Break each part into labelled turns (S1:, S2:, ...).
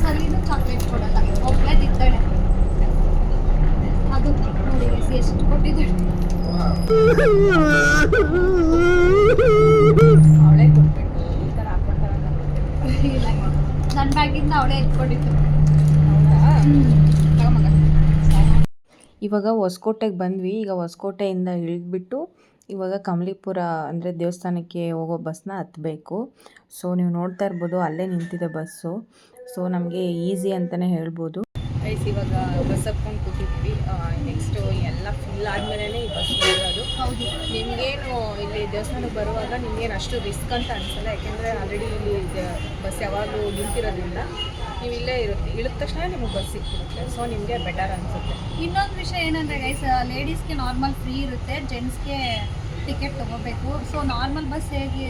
S1: ಸಲಿನೂ chocolate ಕೊಡಲ್ಲ ಒಬ್ಬಳೆ ತಿಂತಾಳೆ ಅದು ನೋಡಿ ಎಷ್ಟು
S2: ಅವಳೇ
S1: ನನ್ನ ಬ್ಯಾಗಿಂದ ಅವಳೇ
S3: ಇವಾಗ ಹೊಸಕೋಟೆಗೆ ಬಂದ್ವಿ. ಈಗ ಹೊಸಕೋಟೆಯಿಂದ ಇಳಿದ್ಬಿಟ್ಟು ಇವಾಗ ಕಮಲಿಪುರ ಅಂದರೆ ದೇವಸ್ಥಾನಕ್ಕೆ ಹೋಗೋ ಬಸ್ನ ಹತ್ತಬೇಕು ಸೊ ನೀವು ನೋಡ್ತಾ ಇರ್ಬೋದು ಅಲ್ಲೇ ನಿಂತಿದೆ ಬಸ್ಸು. ಸೊ ನಮಗೆ ಈಸಿ ಅಂತಲೇ ಹೇಳ್ಬೋದು.
S2: ಐಸ್ ಇವಾಗ ಬಸ್ ಹತ್ಕೊಂಡು ಕೂತಿದ್ವಿ. ನೆಕ್ಸ್ಟು ಎಲ್ಲ ಫುಲ್ ಆದಮೇಲೆ ಈ ಬಸ್ ಬರೋದು
S1: ಹೌದು.
S2: ನಿಮಗೇನು ಇಲ್ಲಿ ದೇವಸ್ಥಾನಕ್ಕೆ ಬರುವಾಗ ನಿಮಗೇನು ಅಷ್ಟು ರಿಸ್ಕ್ ಅಂತ ಅನಿಸಲ್ಲ. ಯಾಕೆಂದರೆ ಆಲ್ರೆಡಿ ಇಲ್ಲಿ ಬಸ್ ಯಾವಾಗಲೂ ನಿಂತಿರೋದ್ರಿಂದ ನೀವು ಇಲ್ಲೇ ಇರುತ್ತೆ. ಇಳಿದ ತಕ್ಷಣ ನಿಮಗೆ ಬಸ್ ಸಿಕ್ಕಿರುತ್ತೆ ಸೊ ನಿಮಗೆ ಬೆಟರ್ ಅನಿಸುತ್ತೆ.
S1: ಇನ್ನೊಂದು ವಿಷಯ ಏನಂದರೆ ಗೈಸ್ ಲೇಡೀಸ್ಗೆ ನಾರ್ಮಲ್ ಫ್ರೀ ಇರುತ್ತೆ ಜೆಂಟ್ಸ್ಗೆ ಟಿಕೆಟ್ ತೊಗೋಬೇಕು. ಸೊ ನಾರ್ಮಲ್ ಬಸ್ ಹೇಗೆ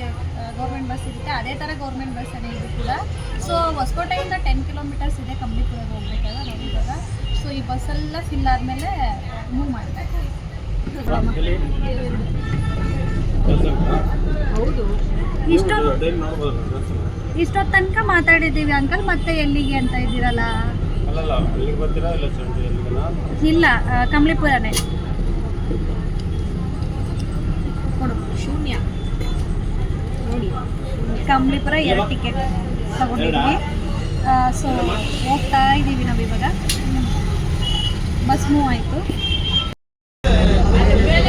S1: ಗೌರ್ಮೆಂಟ್ ಬಸ್ ಇರುತ್ತೆ ಅದೇ ಥರ ಗೌರ್ಮೆಂಟ್ ಬಸ್ಸನ್ನೇ ಇದು ಕೂಡ. ಸೊ ಹೊಸಕೋಟೆಯಿಂದ ಟೆನ್ ಕಿಲೋಮೀಟರ್ಸ್ ಇದೆ ಕಂಪ್ಲಿಪುರಕ್ಕೆ ಹೋಗ್ಬೇಕಲ್ಲ ನಾವು ಇವಾಗ. ಸೊ ಈ ಬಸ್ಸೆಲ್ಲ ಫಿಲ್ ಆದಮೇಲೆ ಮೂವ್ ಮಾಡ್ತಾರೆ
S2: ಹೌದು.
S1: ಇಷ್ಟೊತ್ತು ಇಷ್ಟೊತ್ತು ತನಕ ಮಾತಾಡಿದ್ದೀವಿ ಅಂಕಲ್ ಮತ್ತೆ ಎಲ್ಲಿಗೆ ಅಂತ ಇದ್ದೀರಲ್ಲ?
S4: ಇಲ್ಲ ಸೆಂಟ್ರ್ ಎಲ್ಲಿಗನಾ
S1: ಇಲ್ಲ ಆ, ಕಂಪ್ಲಿಪುರನೇ ಕೊಡು
S2: ಶೂನ್ಯ. ನೋಡಿ
S1: ಕಂಬ್ಳಿಪುರ ಎರಡು ಟಿಕೆಟ್ ತಗೊಂಡಿದ್ವಿ ಸೊ ಹೋಗ್ತಾ ಇದ್ದೀವಿ ನಾವು ಇವಾಗ. ಬಸ್ ಮೂವ್ ಆಯಿತು. ಯಾಕೆ?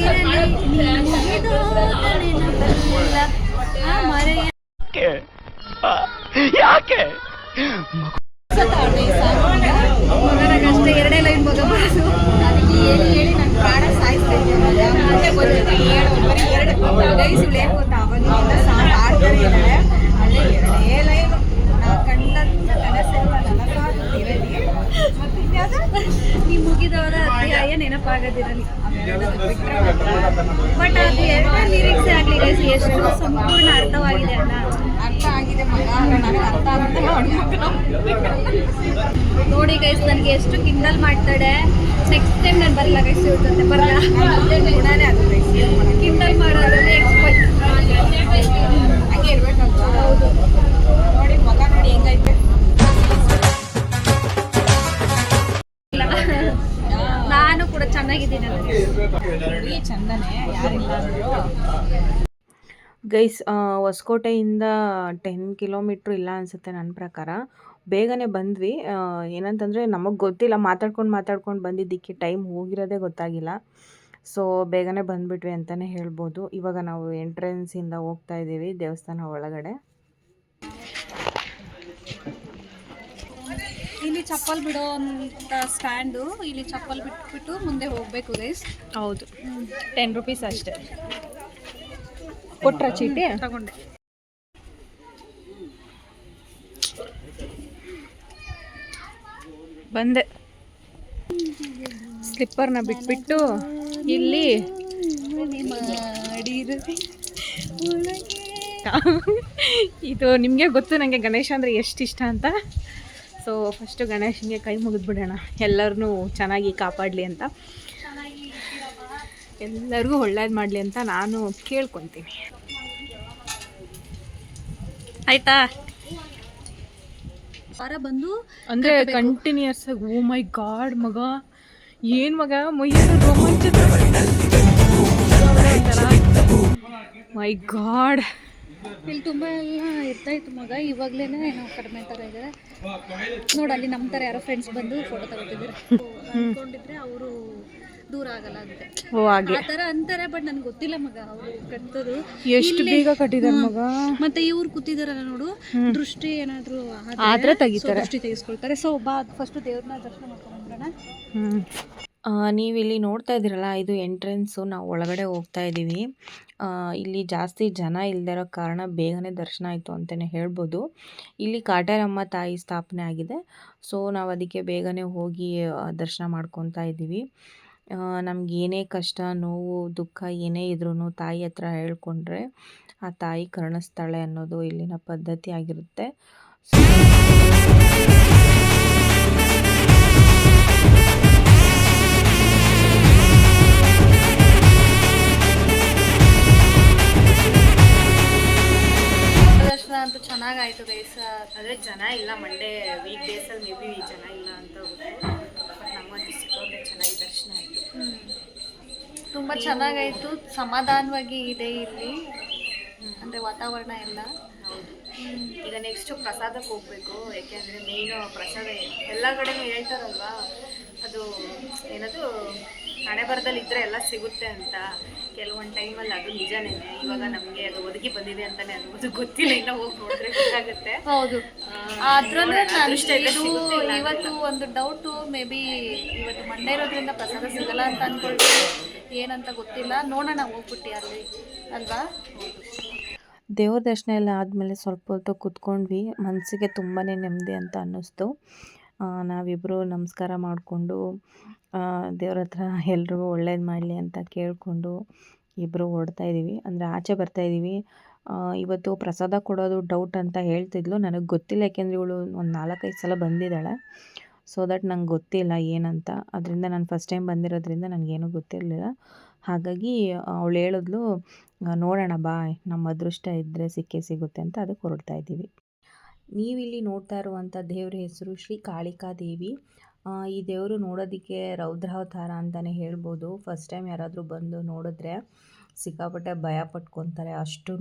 S1: ನನಸಾಗದಿರಲಿ ನೀ ಮುಗಿದೋದ ನೆನಪಲ್ಲ ಆ ಮರೆಯ ಮಗನಾಗಷ್ಟೇ ಎರಡೇ ಲೈನ್ ಮಗ ಬರೋದು
S2: ಅದಕ್ಕೆ ಹೇಳಿ ಹೇಳಿ ನನ್ನ ಪ್ರಾಣ ಸಾಯಿಸ್ತಾ ಇದ್ದೆ ಮತ್ತೆ ಗೊತ್ತಿತ್ತು ಏಳು ಬರೀ ಎರಡು ಗೈಸ್ ಇವಳು ಏನು ಗೊತ್ತಾ ಅವಾಗಿನಿಂದ ಸಾಂಗ್ ಆಡ್ತಾನೆ ಇದ್ದಾಳೆ ಅಲ್ಲೇ ಎರಡೇ ಲೈನು ನಾ ಕಂಡ ಕನಸೆಲ್ಲ ನನಸಾಗುತ್ತಿರಲಿ ಮತ್ತೆ ಇನ್ಯಾವುದು
S1: ನೀ ಮುಗಿದವರ ಅಧ್ಯಾಯ
S2: ಬಿಟ್ಟರೆ
S1: ಬಟ್ ಅದು ಎರಡನೇ ಲಿರಿಕ್ಸ್ ಆಗಲಿ ಗೈಸ್ ಎಷ್ಟು ಸಂಪೂರ್ಣ ಅರ್ಥವಾಗಿದೆ ಅಲ್ಲ
S2: ಅರ್ಥ ಆಗಿದೆ ಮಗ ನನಗೆ ಅರ್ಥ ಆಗುತ್ತೆ ನೋಡಿ
S1: ಗೈಸ್ ನನಗೆ ಎಷ್ಟು ಕಿಂಡಲ್ ಮಾಡ್ತಾಳೆ ನೆಕ್ಸ್ಟ್ ಟೈಮ್ ನಾನು ಬರಲ್ಲ ಗೈಸ್ ಇವ್ರ ಜೊತೆ ಬರಲ್ಲ
S2: ಗುಣನೇ ಅದು ಗೈಸ್
S1: ಕಿಂಡಲ್ ಮಾಡೋದ್ರಲ್ಲಿ ಎಕ್ಸ್ಪರ್ಟ್
S2: ಹಂಗೆ ಇರ್ಬೇಕಲ್ವಾ? ಹೌದು. ನೋಡಿ ಮಗ ನೋಡಿ ಹೆಂಗೈತೆ.
S3: ಗೈಸ್ ಹೊಸಕೋಟೆಯಿಂದ ಟೆನ್ ಕಿಲೋಮೀಟ್ರ್ ಇಲ್ಲ ಅನಿಸುತ್ತೆ ನನ್ನ ಪ್ರಕಾರ. ಬೇಗನೆ ಬಂದ್ವಿ. ಏನಂತಂದರೆ ನಮಗೆ ಗೊತ್ತಿಲ್ಲ ಮಾತಾಡ್ಕೊಂಡು ಮಾತಾಡ್ಕೊಂಡು ಬಂದಿದ್ದಕ್ಕೆ ಟೈಮ್ ಹೋಗಿರೋದೇ ಗೊತ್ತಾಗಿಲ್ಲ. ಸೊ ಬೇಗನೆ ಬಂದ್ಬಿಟ್ವಿ ಅಂತಲೇ ಹೇಳ್ಬೋದು. ಇವಾಗ ನಾವು ಎಂಟ್ರೆನ್ಸಿಂದ ಹೋಗ್ತಾ ಇದ್ದೀವಿ ದೇವಸ್ಥಾನ ಒಳಗಡೆ.
S1: ಇಲ್ಲಿ ಚಪ್ಪಲ್ ಬಿಡೋ ಅಂತ ಸ್ಟ್ಯಾಂಡು ಇಲ್ಲಿ ಚಪ್ಪಲ್ ಬಿಟ್ಬಿಟ್ಟು ಮುಂದೆ ಹೋಗಬೇಕು ಗೈಸ್
S3: ಹೌದು.
S2: ಟೆನ್ ರುಪೀಸ್ ಅಷ್ಟೇ. ಕೊಟ್ರ ಚೀಟಿ?
S1: ತಗೊಂಡೆ.
S3: ಬಂದೆ. ಸ್ಲಿಪ್ಪರ್ನ ಬಿಟ್ಬಿಟ್ಟು ಇಲ್ಲಿ ಇದು ನಿಮಗೆ ಗೊತ್ತು ನನಗೆ ಗಣೇಶ ಅಂದರೆ ಎಷ್ಟು ಇಷ್ಟ ಅಂತ. ಸೊ ಫಸ್ಟು ಗಣೇಶನಿಗೆ ಕೈ ಮುಗಿದ್ಬಿಡೋಣ ಎಲ್ಲರನ್ನೂ ಚೆನ್ನಾಗಿ ಕಾಪಾಡಲಿ ಅಂತ. ಎಲ್ಲರಿಗೂ ಒಳ್ಳೇದು ಮಾಡಲಿ ಅಂತ ನಾನು ಕೇಳ್ಕೊತೀನಿ.
S1: ಆಯ್ತಾ? ವಾರ ಬಂದು
S3: ಅಂದರೆ ಕಂಟಿನ್ಯೂಸ್ ಆಗಿ ಓ ಮೈ ಗಾಡ್ ಮಗ. ಏನು ಮಗ? ಮೈಸೂರು ರೋಮಾಂಚನ. ಮೈ ಗಾಡ್
S1: ಇಲ್ಲಿ ತುಂಬ ಎಲ್ಲ ಇರ್ತಾಯಿತ್ತು ಮಗ. ಇವಾಗ್ಲೇನೆ ನಾವು ಕಡಿಮೆ ಥರ ಇದ್ದಾರೆ ನೋಡಿ ಅಲ್ಲಿ ನಮ್ಮ ಥರ ಯಾರೋ ಫ್ರೆಂಡ್ಸ್ ಬಂದು ಫೋಟೋ ತಗೋತಿದ್ದಾರೆ. ಅನ್ಕೊಂಡಿದ್ರೆ ಅವರು ದೂರ ಆಗಲ್ಲ ಅಂತೆ.
S3: ಓ ಹಾಗೆ.
S1: ಆ ಥರ ಅಂತಾರೆ ಬಟ್ ನನಗೆ ಗೊತ್ತಿಲ್ಲ ಮಗ ಅವರು ಕಟ್ಟೋದು
S3: ಎಷ್ಟು ಬೇಗ ಕಟ್ಟಿದಾರೆ ಮಗ?
S1: ಮತ್ತೆ ಇವ್ರು ಕೂತಿದಾರಲ್ಲ ನೋಡು ದೃಷ್ಟಿ ಏನಾದ್ರು ಆದ್ರೆ
S3: ತೆಗಿತಾರೆ.
S1: ದೃಷ್ಟಿ ತೆಗೆಸ್ಕೊಳ್ತಾರೆ. ಸೊ ಬಾ ಫಸ್ಟ್ ದೇವ್ರನ್ನ ದರ್ಶನ ಮಾಡ್ಕೊಂಡ್ಬರೋಣ
S3: ನೀವು ಇಲ್ಲಿ ನೋಡ್ತಾ ಇದ್ದೀರಲ್ಲ, ಇದು ಎಂಟ್ರೆನ್ಸು ನಾವು ಒಳಗಡೆ ಹೋಗ್ತಾ ಇದ್ದೀವಿ. ಇಲ್ಲಿ ಜಾಸ್ತಿ ಜನ ಇಲ್ದಿರೋ ಕಾರಣ ಬೇಗನೆ ದರ್ಶನ ಆಯಿತು ಅಂತಲೇ ಹೇಳ್ಬೋದು. ಇಲ್ಲಿ ಕಾಟೇರಮ್ಮ ತಾಯಿ ಸ್ಥಾಪನೆ ಆಗಿದೆ. ಸೊ, ನಾವು ಅದಕ್ಕೆ ಬೇಗನೆ ಹೋಗಿ ದರ್ಶನ ಮಾಡ್ಕೊತಾ ಇದ್ದೀವಿ. ನಮ್ಗೆ ಏನೇ ಕಷ್ಟ, ನೋವು, ದುಃಖ, ಏನೇ ಇದ್ರೂ ತಾಯಿ ಹತ್ರ ಹೇಳ್ಕೊಂಡ್ರೆ, ಆ ತಾಯಿ ಕರುಣಿಸ್ತಾಳೆ ಅನ್ನೋದು ಇಲ್ಲಿನ ಪದ್ಧತಿ ಆಗಿರುತ್ತೆ.
S1: ಚೆನ್ನಾಗಾಯ್ತು ಗೈಸ್
S3: ಆದರೆ ಜನ ಇಲ್ಲ ಮಂಡೇ ವೀಕ್ ಡೇಸಲ್ಲಿ ಮೇ ಬಿ ಜನ ಇಲ್ಲ ಅಂತ ನಮಗಂತೂ ಸಿಕ್ಕಾಪಟ್ಟೆ ಚೆನ್ನಾಗಿ ದರ್ಶನ ಆಯಿತು.
S1: ತುಂಬ ಚೆನ್ನಾಗಾಯಿತು. ಸಮಾಧಾನವಾಗಿ ಇದೆ ಇಲ್ಲಿ. ಅಂದರೆ ವಾತಾವರಣ ಎಲ್ಲ.
S3: ಹೌದು. ಈಗ ನೆಕ್ಸ್ಟು ಪ್ರಸಾದಕ್ಕೆ ಹೋಗಬೇಕು. ಯಾಕೆಂದರೆ ಮೇಯ್ನು ಪ್ರಸಾದ ಎಲ್ಲ ಕಡೆನೂ ಹೇಳ್ತಾರಲ್ವಾ? ಅದು ಏನದು? ಹಣೆ ಬರದಲ್ಲಿ ಇದ್ದರೆ ಎಲ್ಲ ಸಿಗುತ್ತೆ ಅಂತ. ಕೆಲವೊಂದು ಟೈಮಲ್ಲಿ ಅದು ನಿಜಾನೇ ಇವಾಗ ನಮಗೆ ಅದು ಒದಗಿ ಬಂದಿದೆ ಅಂತಾನೆ ಅನ್ಬೋದು. ಗೊತ್ತಿಲ್ಲ ಇಲ್ಲ ಹೋಗಿ ನೋಡಿದ್ರೆ ಗೊತ್ತಾಗುತ್ತೆ.
S1: ಹೌದು. ಅದ್ರಲ್ಲೇ ನಾನು ಇವತ್ತು ಒಂದು ಡೌಟು ಮೇ ಬಿ ಇವತ್ತು ಮಂಡೇ ಇರೋದ್ರಿಂದ ಪ್ರಸಾದ ಸಿಗಲ್ಲ ಅಂತ ಅನ್ಕೊಳ್ತೀವಿ ಏನಂತ ಗೊತ್ತಿಲ್ಲ. ನೋಡೋಣ ಹೋಗ್ಬಿಟ್ಟು ಅಲ್ಲಿ ಅಲ್ವಾ?
S3: ದೇವ್ರ ದರ್ಶನ ಎಲ್ಲ ಆದಮೇಲೆ ಸ್ವಲ್ಪ ಹೊತ್ತು ಕೂತ್ಕೊಂಡ್ವಿ. ಮನಸ್ಸಿಗೆ ತುಂಬಾ ನೆಮ್ಮದಿ ಅಂತ ಅನ್ನಿಸ್ತು. ನಾವಿಬ್ಬರು ನಮಸ್ಕಾರ ಮಾಡಿಕೊಂಡು ದೇವ್ರ ಹತ್ರ ಎಲ್ರಿಗೂ ಒಳ್ಳೇದು ಮಾಡಲಿ ಅಂತ ಕೇಳಿಕೊಂಡು ಇಬ್ಬರು ಇದ್ದೀವಿ ಅಂದರೆ ಆಚೆ ಬರ್ತಾ ಇದ್ದೀವಿ ಇವತ್ತು ಪ್ರಸಾದ ಕೊಡೋದು ಡೌಟ್ ಅಂತ ಹೇಳ್ತಿದ್ಲು. ನನಗೆ ಗೊತ್ತಿಲ್ಲ, ಯಾಕೆಂದರೆ ಇವಳು ಒಂದು ನಾಲ್ಕೈದು ಸಲ ಬಂದಿದ್ದಾಳೆ. ಸೊ ದಟ್ ನಂಗೆ ಗೊತ್ತಿಲ್ಲ ಏನಂತ. ಅದರಿಂದ ನಾನು ಫಸ್ಟ್ ಟೈಮ್ ಬಂದಿರೋದ್ರಿಂದ ನನಗೇನು ಗೊತ್ತಿರಲಿಲ್ಲ. ಹಾಗಾಗಿ ಅವಳು ಹೇಳಿದ್ಲು ನೋಡೋಣ ಬಾ ನಮ್ಮ ಅದೃಷ್ಟ ಇದ್ದರೆ ಸಿಕ್ಕೇ ಸಿಗುತ್ತೆ ಅಂತ ಅದಕ್ಕೆ ಹೊರಡ್ತಾ ಇದ್ದೀವಿ ನೀವಿಲ್ಲಿ ನೋಡ್ತಾ ಇರುವಂಥ ದೇವ್ರ ಹೆಸರು ಶ್ರೀ ಕಾಳಿಕಾ ದೇವಿ ಈ ದೇವರು ನೋಡೋದಕ್ಕೆ ರೌದ್ರಾವತಾರ ಅಂತಲೇ ಹೇಳ್ಬೋದು. ಫಸ್ಟ್ ಟೈಮ್ ಯಾರಾದರೂ ಬಂದು ನೋಡಿದ್ರೆ ಸಿಕ್ಕಾಪಟ್ಟೆ ಭಯ ಪಟ್ಕೊತಾರೆ ಅಷ್ಟೂ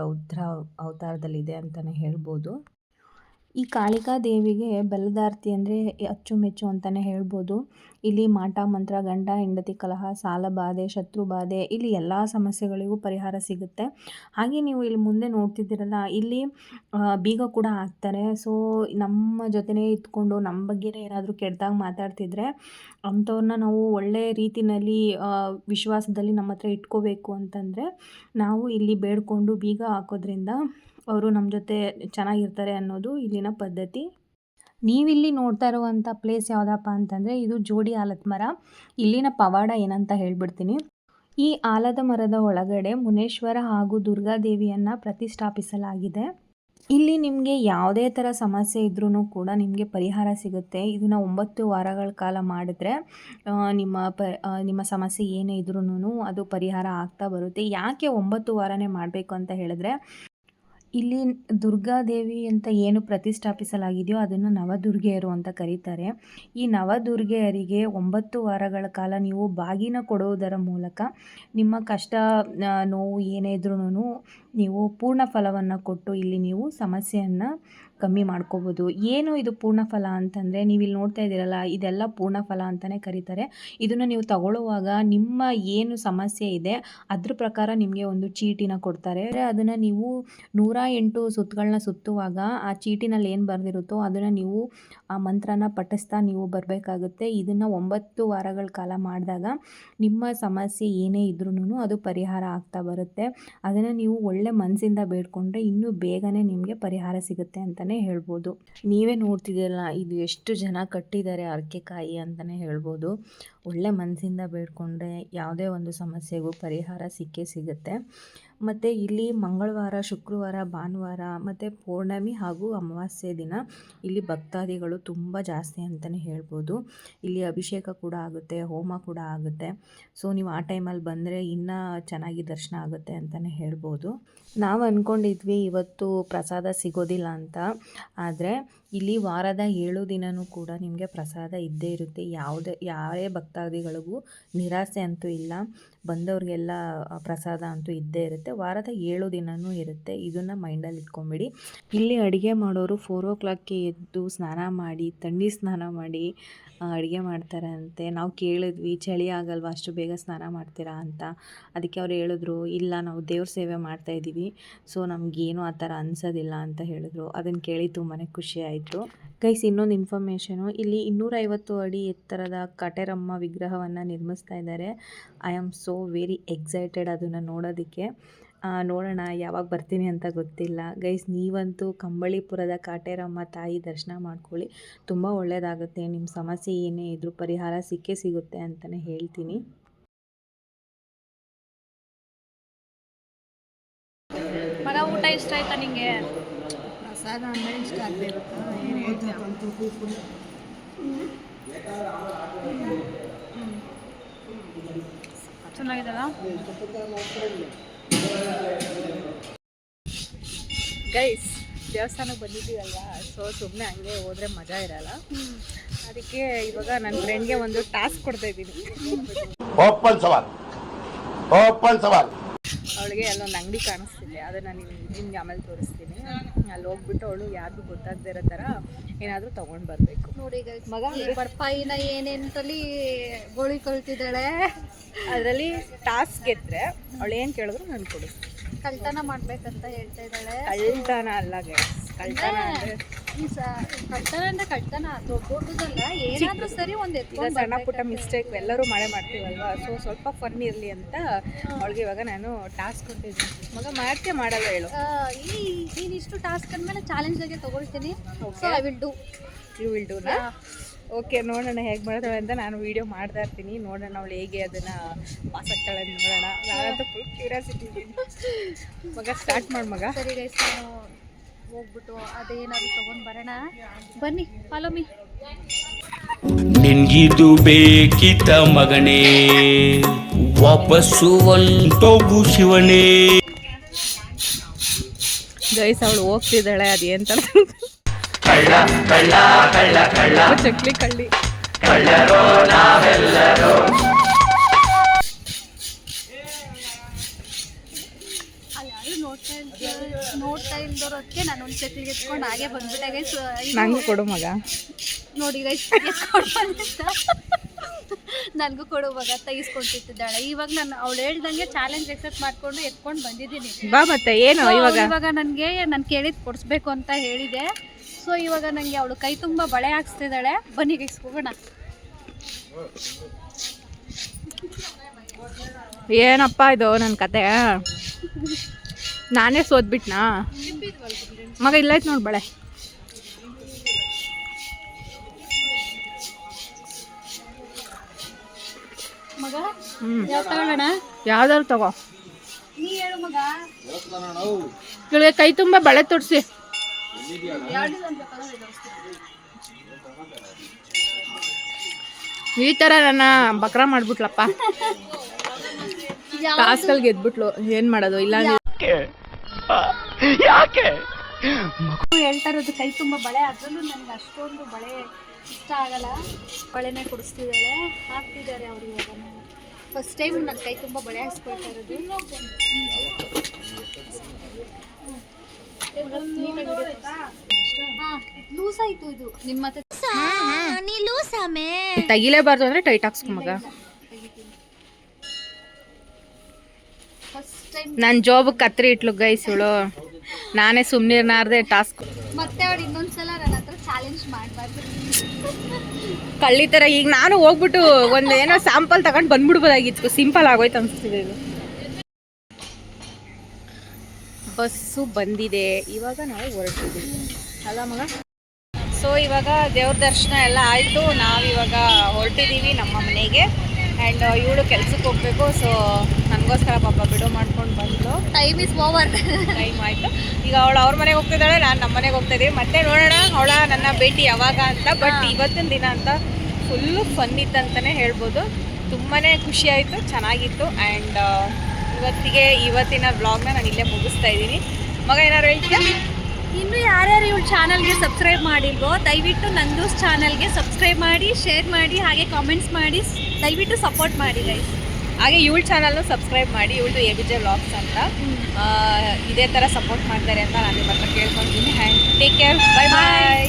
S3: ರೌದ್ರ ಅವತಾರದಲ್ಲಿದೆ ಅಂತಲೇ ಹೇಳ್ಬೋದು. ಈ ಕಾಳಿಕಾ ದೇವಿಗೆ ಬಲದಾರ್ತಿ ಅಂದರೆ ಅಚ್ಚುಮೆಚ್ಚು ಅಂತಲೇ ಹೇಳ್ಬೋದು. ಇಲ್ಲಿ ಮಾಟ, ಮಂತ್ರ ಗಂಡ ಹೆಂಡತಿ, ಕಲಹ, ಸಾಲ ಬಾಧೆ, ಶತ್ರು ಬಾಧೆ, ಇಲ್ಲಿ ಎಲ್ಲ ಸಮಸ್ಯೆಗಳಿಗೂ ಪರಿಹಾರ ಸಿಗುತ್ತೆ. ಹಾಗೆ ನೀವು ಇಲ್ಲಿ ಮುಂದೆ ನೋಡ್ತಿದ್ದೀರಲ್ಲ, ಇಲ್ಲಿ ಬೀಗ ಕೂಡ ಹಾಕ್ತಾರೆ. ಸೊ ನಮ್ಮ ಜೊತೆನೇ ಇದ್ಕೊಂಡು, ನಮ್ಮ ಬಗ್ಗೆನೇ ಏನಾದರೂ ಕೆಟ್ಟದಾಗ ಮಾತಾಡ್ತಿದ್ರೆ ಅಂಥವ್ರನ್ನ ನಾವು ಒಳ್ಳೆ ರೀತಿಯಲ್ಲಿ ವಿಶ್ವಾಸದಲ್ಲಿ ನಮ್ಮ ಹತ್ರ ಇಟ್ಕೋಬೇಕು ಅಂತಂದರೆ, ನಾವು ಇಲ್ಲಿ ಬೇಡ್ಕೊಂಡು ಬೀಗ ಹಾಕೋದ್ರಿಂದ ಅವರು ನಮ್ಮ ಜೊತೆ ಚೆನ್ನಾಗಿರ್ತಾರೆ ಅನ್ನೋದು ಇಲ್ಲಿನ ಪದ್ಧತಿ. ನೀವಿಲ್ಲಿ ನೋಡ್ತಾ ಇರುವಂಥ ಪ್ಲೇಸ್ ಯಾವುದಪ್ಪ ಅಂತಂದರೆ ಇದು ಜೋಡಿ ಆಲದ ಮರ. ಇಲ್ಲಿನ ಪವಾಡ ಏನಂತ ಹೇಳ್ಬಿಡ್ತೀನಿ. ಈ ಆಲದ ಮರದ ಒಳಗಡೆ ಮುನೇಶ್ವರ ಹಾಗೂ ದುರ್ಗಾದೇವಿಯನ್ನು ಪ್ರತಿಷ್ಠಾಪಿಸಲಾಗಿದೆ. ಇಲ್ಲಿ ನಿಮಗೆ ಯಾವುದೇ ಥರ ಸಮಸ್ಯೆ ಇದ್ರೂ ಕೂಡ ನಿಮಗೆ ಪರಿಹಾರ ಸಿಗುತ್ತೆ. ಇದನ್ನು ಒಂಬತ್ತು ವಾರಗಳ ಕಾಲ ಮಾಡಿದ್ರೆ ನಿಮ್ಮ ಪ ನಿಮ್ಮ ಸಮಸ್ಯೆ ಏನೇ ಇದ್ರೂ ಅದು ಪರಿಹಾರ ಆಗ್ತಾ ಬರುತ್ತೆ. ಯಾಕೆ ಒಂಬತ್ತು ವಾರನೇ ಮಾಡಬೇಕು ಅಂತ ಹೇಳಿದ್ರೆ ಇಲ್ಲಿ ದುರ್ಗಾದೇವಿ ಅಂತ ಏನು ಪ್ರತಿಷ್ಠಾಪಿಸಲಾಗಿದೆಯೋ ಅದನ್ನು ನವದುರ್ಗೆಯರು ಅಂತ ಕರೀತಾರೆ. ಈ ನವದುರ್ಗೆಯರಿಗೆ ಒಂಬತ್ತು ವಾರಗಳ ಕಾಲ ನೀವು ಬಾಗಿನ ಕೊಡುವುದರ ಮೂಲಕ ನಿಮ್ಮ ಕಷ್ಟ ನೋವು ಏನೇ ಇದ್ರೂ ನೀವು ಪೂರ್ಣ ಫಲವನ್ನು ಕೊಟ್ಟು ಇಲ್ಲಿ ನೀವು ಸಮಸ್ಯೆಯನ್ನು ಕಮ್ಮಿ ಮಾಡ್ಕೋಬೋದು. ಏನು ಇದು ಪೂರ್ಣಫಲ ಅಂತಂದರೆ ನೀವು ಇಲ್ಲಿ ನೋಡ್ತಾ ಇದ್ದೀರಲ್ಲ, ಇದೆಲ್ಲ ಪೂರ್ಣಫಲ ಅಂತಲೇ ಕರೀತಾರೆ. ಇದನ್ನು ನೀವು ತಗೊಳ್ಳುವಾಗ ನಿಮ್ಮ ಏನು ಸಮಸ್ಯೆ ಇದೆ, ಅದ್ರ ಪ್ರಕಾರ ನಿಮಗೆ ಒಂದು ಚೀಟಿನ ಕೊಡ್ತಾರೆ. ಅದನ್ನು ನೀವು ನೂರ ಎಂಟು ಸುತ್ತುಗಳನ್ನ ಸುತ್ತುವಾಗ ಆ ಚೀಟಿನಲ್ಲಿ ಏನು ಬರೆದಿರುತ್ತೋ ಅದನ್ನು ನೀವು ಆ ಮಂತ್ರನ ಪಠಿಸ್ತಾ ನೀವು ಬರಬೇಕಾಗುತ್ತೆ. ಇದನ್ನು ಒಂಬತ್ತು ವಾರಗಳ ಕಾಲ ಮಾಡಿದಾಗ ನಿಮ್ಮ ಸಮಸ್ಯೆ ಏನೇ ಇದ್ರೂ ಅದು ಪರಿಹಾರ ಆಗ್ತಾ ಬರುತ್ತೆ. ಅದನ್ನು ನೀವು ಒಳ್ಳೆ ಮನಸ್ಸಿಂದ ಬೇಡ್ಕೊಂಡ್ರೆ ಇನ್ನೂ ಬೇಗನೆ ನಿಮಗೆ ಪರಿಹಾರ ಸಿಗುತ್ತೆ ಅಂತಲೇ ಹೇಳ್ಬೋದು. ನೀವೇ ನೋಡ್ತಿದ್ದೀರಲ್ಲ ಇದು ಎಷ್ಟು ಜನ ಕಟ್ಟಿದ್ದಾರೆ ಅರಕೆಕಾಯಿ ಅಂತಲೇ ಹೇಳ್ಬೋದು. ಒಳ್ಳೆ ಮನಸ್ಸಿಂದ ಬೇಡ್ಕೊಂಡ್ರೆ ಯಾವುದೇ ಒಂದು ಸಮಸ್ಯೆಗೂ ಪರಿಹಾರ ಸಿಕ್ಕೇ ಸಿಗುತ್ತೆ. ಮತ್ತು ಇಲ್ಲಿ ಮಂಗಳವಾರ, ಶುಕ್ರವಾರ, ಭಾನುವಾರ ಮತ್ತು ಪೌರ್ಣಮಿ ಹಾಗೂ ಅಮಾವಾಸ್ಯೆ ದಿನ ಇಲ್ಲಿ ಭಕ್ತಾದಿಗಳು ತುಂಬ ಜಾಸ್ತಿ ಅಂತಲೇ ಹೇಳ್ಬೋದು. ಇಲ್ಲಿ ಅಭಿಷೇಕ ಕೂಡ ಆಗುತ್ತೆ, ಹೋಮ ಕೂಡ ಆಗುತ್ತೆ. ಸೊ ನೀವು ಆ ಟೈಮಲ್ಲಿ ಬಂದರೆ ಇನ್ನೂ ಚೆನ್ನಾಗಿ ದರ್ಶನ ಆಗುತ್ತೆ ಅಂತಲೇ ಹೇಳ್ಬೋದು. ನಾವು ಅಂದ್ಕೊಂಡಿದ್ವಿ ಇವತ್ತು ಪ್ರಸಾದ ಸಿಗೋದಿಲ್ಲ ಅಂತ. ಆದರೆ ಇಲ್ಲಿ ವಾರದ ಏಳು ದಿನವೂ ಕೂಡ ನಿಮಗೆ ಪ್ರಸಾದ ಇದ್ದೇ ಇರುತ್ತೆ. ಯಾವುದೇ, ಯಾರೇ ಭಕ್ತಾದಿಗಳಿಗೂ ನಿರಾಸೆ ಅಂತೂ ಇಲ್ಲ. ಬಂದವ್ರಿಗೆಲ್ಲ ಪ್ರಸಾದ ಅಂತೂ ಇದ್ದೇ ಇರುತ್ತೆ. ವಾರದ ಏಳು ದಿನವೂ ಇರುತ್ತೆ. ಇದನ್ನು ಮೈಂಡಲ್ಲಿ ಇಟ್ಕೊಂಬಿಡಿ. ಇಲ್ಲಿ ಅಡುಗೆ ಮಾಡೋರು ಫೋರ್ ಓ ಕ್ಲಾಕ್ಗೆ ಎದ್ದು ಸ್ನಾನ ಮಾಡಿ ತಣ್ಣೀ ಸ್ನಾನ ಮಾಡಿ ಅಡುಗೆ ಮಾಡ್ತಾರೆ ಅಂತೆ ನಾವು ಕೇಳಿದ್ವಿ, ಚಳಿ ಆಗಲ್ವಾ, ಅಷ್ಟು ಬೇಗ ಸ್ನಾನ ಮಾಡ್ತೀರಾ ಅಂತ. ಅದಕ್ಕೆ ಅವ್ರು ಹೇಳಿದ್ರು, ಇಲ್ಲ, ನಾವು ದೇವ್ರ ಸೇವೆ ಮಾಡ್ತಾ ಇದ್ದೀವಿ. ಸೊ, ನಮಗೇನು ಆ ಥರ ಅನ್ಸೋದಿಲ್ಲ ಅಂತ ಹೇಳಿದ್ರು. ಅದನ್ನು ಕೇಳಿ ತುಂಬಾ ಖುಷಿ ಆಯಿತು. ಗೈಸ್, ಇನ್ನೊಂದು ಇನ್ಫಾರ್ಮೇಷನು. ಇಲ್ಲಿ ಇನ್ನೂರೈವತ್ತು ಅಡಿ ಎತ್ತರದ ಕಟೆರಮ್ಮ ವಿಗ್ರಹವನ್ನು ನಿರ್ಮಿಸ್ತಾ ಇದ್ದಾರೆ. I am so very excited ಅದನ್ನು ನೋಡೋದಕ್ಕೆ. ನೋಡೋಣ ಯಾವಾಗ ಬರ್ತೀನಿ ಅಂತ ಗೊತ್ತಿಲ್ಲ. ಗೈಸ್ ನೀವಂತೂ ಕಂಬಳಿಪುರದ ಕಾಟೇರಮ್ಮ ತಾಯಿ ದರ್ಶನ ಮಾಡ್ಕೊಳ್ಳಿ. ತುಂಬ ಒಳ್ಳೆಯದಾಗುತ್ತೆ ನಿಮ್ಮ ಸಮಸ್ಯೆ ಏನೇ ಇದ್ರೂ ಪರಿಹಾರ ಸಿಕ್ಕೇ ಸಿಗುತ್ತೆ ಅಂತಲೇ ಹೇಳ್ತೀನಿ.
S1: ಮಗ ಊಟ ಇಷ್ಟ ಆಯ್ತಾ ನಿಮಗೆ
S2: ಪ್ರಸಾದ ಅಂದರೆ ಇಷ್ಟ ಆಗಬೇಕು
S1: ಚೆನ್ನಾಗಿದಲ್ಲ
S2: ಗೈಸ್ ದೇವಸ್ಥಾನಕ್ಕೆ ಬಂದಿದ್ದೀವಲ್ಲ ಸೊ ಸುಮ್ಮನೆ ಹಂಗೆ ಹೋದ್ರೆ ಮಜಾ ಇರಲ್ಲ. ಅದಕ್ಕೆ ಇವಾಗ ನನ್ನ ಫ್ರೆಂಡ್ಗೆ ಒಂದು ಟಾಸ್ಕ್ ಕೊಡ್ತಾ ಇದ್ದೀನಿ.
S5: ಓಪನ್ ಸವಾಲ್. ಓಪನ್ ಸವಾಲ್.
S2: ಅವಳಿಗೆ ಅಲ್ಲೊಂದು ಅಂಗಡಿ ಕಾಣಿಸ್ತಿದೆ. ಅದನ್ನ ನಿಮ್ಗೆ ನಿಮ್ಗೆ ಆಮೇಲೆ ತೋರಿಸ್ತೀನಿ. ಅಲ್ಲಿ ಹೋಗ್ಬಿಟ್ಟು ಅವಳು ಯಾರಿಗೂ ಗೊತ್ತಾಗದೇ ಇರೋ ಥರ ಏನಾದರೂ ತೊಗೊಂಡು ಬರಬೇಕು.
S1: ನೋಡಿ
S2: ಮಗ
S1: ಈ ಏನೇನಲ್ಲಿ ಗೋಳಿ ಕೊಳ್ತಿದ್ದಾಳೆ?
S2: ಅದರಲ್ಲಿ ಟಾಸ್ಕ್ ಗೆದ್ರೆ ಅವಳು ಏನು ಕೇಳಿದ್ರು ನಾನು ಕೊಡು
S1: ಕಳ್ತನ ಮಾಡ್ಬೇಕಂತ ಹೇಳ್ತಾ ಇದ್ದಾಳೆ.
S2: ಕಳ್ತನ ಅಲ್ಲ ಗೈಸ್ ಕಳ್ತನ ಅಂದರೆ
S1: ಈ ಸ- ಕಳ್ತನ ಅಂದ್ರೆ ಕಳ್ತನ. ದೊಡ್ಡ ದೊಡ್ಡದಲ್ಲ ಏನಾದ್ರೂ ಸರಿ ಒಂದ್
S2: ಈಗ ಸಣ್ಣ ಪುಟ್ಟ ಮಿಸ್ಟೇಕ್ ಎಲ್ಲರೂ ಮಾಡೇ ಮಾಡ್ತೀವಲ್ವಾ? ಸೊ ಸ್ವಲ್ಪ ಫನ್ ಇರಲಿ ಅಂತ ಅವಳಿಗೆ ಇವಾಗ ನಾನು ಟಾಸ್ಕ್ ಕೊಟ್ಟಿದ್ದೀನಿ ಮಗ ಮಾಡ್ತೀಯ ಮಾಡಲ್ಲ ಹೇಳು.
S1: ನೀನಿಷ್ಟು ಈ ನೀನ್ ಇಷ್ಟು ಟಾಸ್ಕ್ ಅಂದ್ಮೇಲೆ ಚಾಲೆಂಜ್ ಆಗಿ ತಗೊಳ್ತೀನಿ. So I will do
S2: you will ಡೂನಾ okay ನೋಡೋಣ ಹೇಗೆ ಮಾಡ್ತಾಳೆ ಅಂತ ನಾನು ವಿಡಿಯೋ ಮಾಡ್ತಾ ಇರ್ತೀನಿ. ನೋಡೋಣ ಅವಳು ಹೇಗೆ ಅದನ್ನು ಪಾಸ್ ಆಗ್ತಾಳೆ ಅಂತ ನೋಡೋಣ. ನಾನಂತೂ ಫುಲ್ ಕ್ಯೂರಿಯಾಸಿಟಿ ಮಗ ಸ್ಟಾರ್ಟ್ ಮಾಡು ಮಗ.
S1: ಸರಿ ಗೈಸ್ ನಾನು ಹೋಗ್ಬಿಟ್ಟು ಅದೇನಾದ್ರು ತಗೊಂಡ್ ಬರೋಣ. ಬನ್ನಿ ಫಾಲೋ ಮೀ
S6: ನಿನ್ಗಿದು ಬೇಕಿತ ಮಗನೇ ವಾಪಸ್ಸು ಒಂಟೋಗು ಶಿವನೇ.
S2: ಗೈಸ್ ಅವಳು ಹೋಗ್ತಿದ್ದಾಳೆ ಅದೇಂತ ಚಕ್ಲಿ ಕಳ್ಳಿ.
S1: ಅಲ್ಲಿ ನಾನು ಒಂದು ಸತಿ ಎತ್ಕೊಂಡು ಹಾಗೆ ಬಂದ್ಬಿಟ್ಟೆ ಗೈಸ್
S2: ನಂಗೂ ಕೊಡು ಮಗ.
S1: ನೋಡಿ ಗೈಸ್ ಎತ್ಕೊಂಡು ಬಂದಿದ್ದ ನನಗೂ ಕೊಡು ಮಗ ತೆಗಿಸ್ಕೊಂತಿದ್ದಾಳೆ ಇವಾಗ ನಾನು ಅವಳು ಹೇಳ್ದಂಗೆ ಚಾಲೆಂಜ್ ಎಕ್ಸೆಪ್ಟ್ ಮಾಡ್ಕೊಂಡು ಎತ್ಕೊಂಡು ಬಂದಿದ್ದೀನಿ.
S2: ಬಾ ಮತ್ತೆ ಏನು ಇವಾಗ?
S1: ಇವಾಗ ನನಗೆ ನಾನು ಕೇಳಿದ್ ಕೊಡಿಸ್ಬೇಕು ಅಂತ ಹೇಳಿದೆ. ಸೊ ಇವಾಗ ನನಗೆ ಅವಳು ಕೈ ತುಂಬ ಬಳೆ ಹಾಕ್ಸ್ತಿದ್ದಾಳೆ. ಬನ್ನಿ ಗೈಸ್ ಹೋಗೋಣ.
S2: ಏನಪ್ಪ ಇದು ನನ್ನ ಕತೆ? ನಾನೇ ಸೋದ್ಬಿಟ್ನಾ ಮಗ ಇಲ್ಲಾಯ್ತು ನೋಡಿ ಬಳೆ. ಯಾವ್ದಾದ್ರು ತಗೋ.
S1: ನೀ ಹೇಳು ಮಗ.
S2: ಇವಳಿಗೆ ಕೈ ತುಂಬ ಬಳೆ ತೊಡ್ಸಿ. ಈ ತರ ನನ್ನ ಬಕ್ರ ಮಾಡ್ಬಿಟ್ಲಪ್ಪ. ಟಾಸ್ಕಲ್ಲಿ ಗೆದ್ಬಿಟ್ಲು. ಏನು ಮಾಡೋದು? ಇಲ್ಲ
S1: ಹೇಳ್ತಾ ಇರೋದು ಕೈ ತುಂಬ ಬಳೆ ಅದರಲ್ಲೂ ನನಗೆ ಅಷ್ಟೊಂದು ಬಳೆ ಇಷ್ಟ ಆಗಲ್ಲ. ಬಳೆನೇ ಕೊಡಿಸ್ತಿದ್ದಾಳೆ ಹಾಕ್ತಿದ್ದಾರೆ ಅವರು ಇವಾಗ. ಫಸ್ಟ್ ಟೈಮ್ ನನ್ನ ಕೈ ತುಂಬ ಬಳೆ ಹಾಕ್ಸ್ಕೊಳ್ತಾ ಇರೋದು. ಲೂಸ್ ಆಯ್ತು ಇದು. ನಿಮ್ಮ ಮತ್ತೆ
S2: ತೆಗಿಲೇಬಾರ್ದು ಅಂದರೆ ಟೈಟ್ ಹಾಕ್ಸ್ಕೊ ಮಗ.
S1: ಫಸ್ಟ್ ಟೈಮ್
S2: ನನ್ನ ಜಾಬ್ ಕತ್ರಿ ಇಟ್ಲು ಗೈಸ್ ಇವಳು. ನಾನೇ ಸುಮ್ನಿರ್ನಾರ್ದೆ ಟಾಸ್ಕ್
S1: ಮತ್ತೆ ಅವ್ರು ಇನ್ನೊಂದ್ಸಲ ನನ್ನ ಹತ್ರ ಚಾಲೆಂಜ್ ಮಾಡಬಾರ್ದು.
S2: ಕಳ್ಳಿ ಥರ ಈಗ ನಾನು ಹೋಗ್ಬಿಟ್ಟು ಒಂದು ಏನೋ ಸ್ಯಾಂಪಲ್ ತಗೊಂಡು ಬಂದ್ಬಿಡ್ಬೋದಾಗಿತ್ತು. ಸಿಂಪಲ್ ಆಗೋಯ್ತು ಅನಿಸ್ತಿದೆ ಇದು. ಬಸ್ಸು ಬಂದಿದೆ. ಇವಾಗ ನಾವು ಹೊರಟಿದ್ದೀವಿ. ಅಲ್ಲ ಮಗ? ಸೊ ಇವಾಗ ದೇವ್ರ ದರ್ಶನ ಎಲ್ಲ ಆಯಿತು. ನಾವಿವಾಗ ಹೊರಟಿದ್ದೀವಿ ನಮ್ಮ ಮನೆಗೆ. ಆ್ಯಂಡ್ ಇವಳು ಕೆಲ್ಸಕ್ಕೆ ಹೋಗ್ಬೇಕು ಸೊ ನನಗೋಸ್ಕರ ಪಾಪ ಬಿಡೋ ಮಾಡ್ಕೊಂಡು ಬಂದು
S1: ಟೈಮ್ ಇಸ್ ಓವರ್
S2: ಟೈಮ್ ಆಯಿತು. ಈಗ ಅವಳು ಅವ್ರ ಮನೆಗೆ ಹೋಗ್ತಿದ್ದಾಳೆ ನಾನು ನಮ್ಮ ಮನೆಗೆ ಹೋಗ್ತಾ ಇದ್ದೀವಿ ಮತ್ತೆ ನೋಡೋಣ ಅವಳ ನನ್ನ ಭೇಟಿ ಯಾವಾಗ ಅಂತ ಬಟ್ ಇವತ್ತಿನ ದಿನ ಅಂತ ಫುಲ್ಲು ಫನ್ ಇತ್ತಂತಲೇ ಹೇಳ್ಬೋದು. ತುಂಬಾ ಖುಷಿ ಆಯಿತು ಚೆನ್ನಾಗಿತ್ತು. ಆ್ಯಂಡ್ ಇವತ್ತಿಗೆ ಇವತ್ತಿನ ಬ್ಲಾಗ್ನ ನಾನು ಇಲ್ಲೇ ಮುಗಿಸ್ತಾ ಇದ್ದೀನಿ ಮಗ ಏನಾದ್ರು ಹೇಳ್ತೀಯಾ?
S1: ಇನ್ನು ಯಾರ್ಯಾರು ಇವ್ಳ ಚಾನಲ್ಗೆ ಸಬ್ಸ್ಕ್ರೈಬ್ ಮಾಡಿಲ್ವೋ ದಯವಿಟ್ಟು ನಂದು ಚಾನಲ್ಗೆ ಸಬ್ಸ್ಕ್ರೈಬ್ ಮಾಡಿ ಶೇರ್ ಮಾಡಿ ಹಾಗೆ ಕಾಮೆಂಟ್ಸ್ ಮಾಡಿ ದಯವಿಟ್ಟು ಸಪೋರ್ಟ್ ಮಾಡಿ ಗೈಸ್
S2: ಹಾಗೆ ಇವಳ ಚಾನಲ್ನು ಸಬ್ಸ್ಕ್ರೈಬ್ ಮಾಡಿ ಇವಳು ಎ ಬಿ ಜೆ ವ್ಲಾಗ್ಸ್ ಅಂತ. ಇದೇ ಥರ ಸಪೋರ್ಟ್ ಮಾಡ್ತಾರೆ ಅಂತ ನಾನು ನಿಮ್ಮ ಹತ್ರ ಕೇಳ್ಕೊತೀನಿ. And take care bye bye